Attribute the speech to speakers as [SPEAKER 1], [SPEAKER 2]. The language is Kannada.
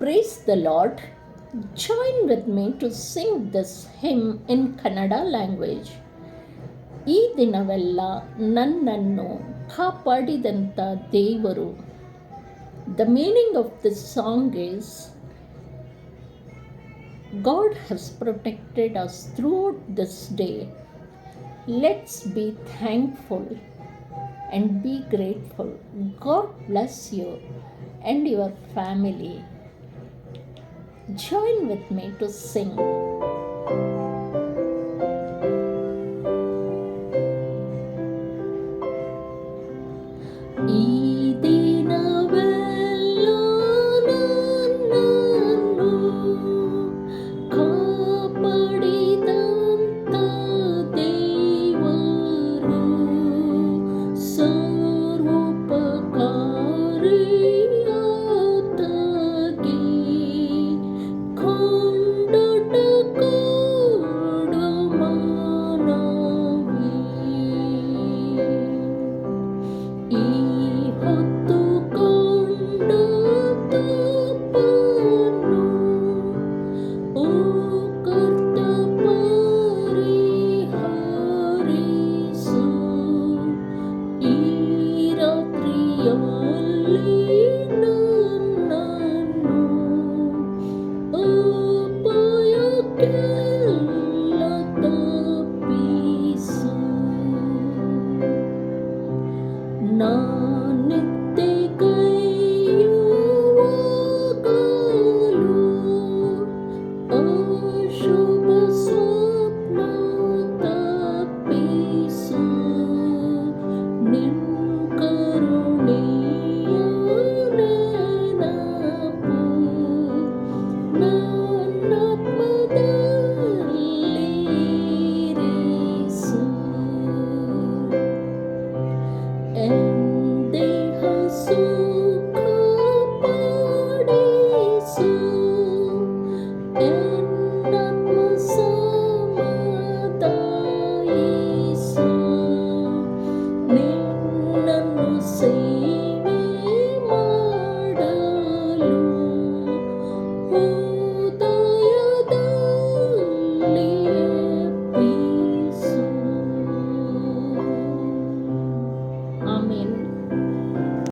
[SPEAKER 1] praise the Lord. Join with me to sing this hymn in Kannada language. ಈ ದಿನವೆಲ್ಲ ನನ್ನನ್ನು ಕಾಪಾಡಿದಂಥ ದೇವರು the meaning of this song is God has protected us throughout this day let's be thankful and be grateful God bless you and your family Join with me to sing. ಈ now.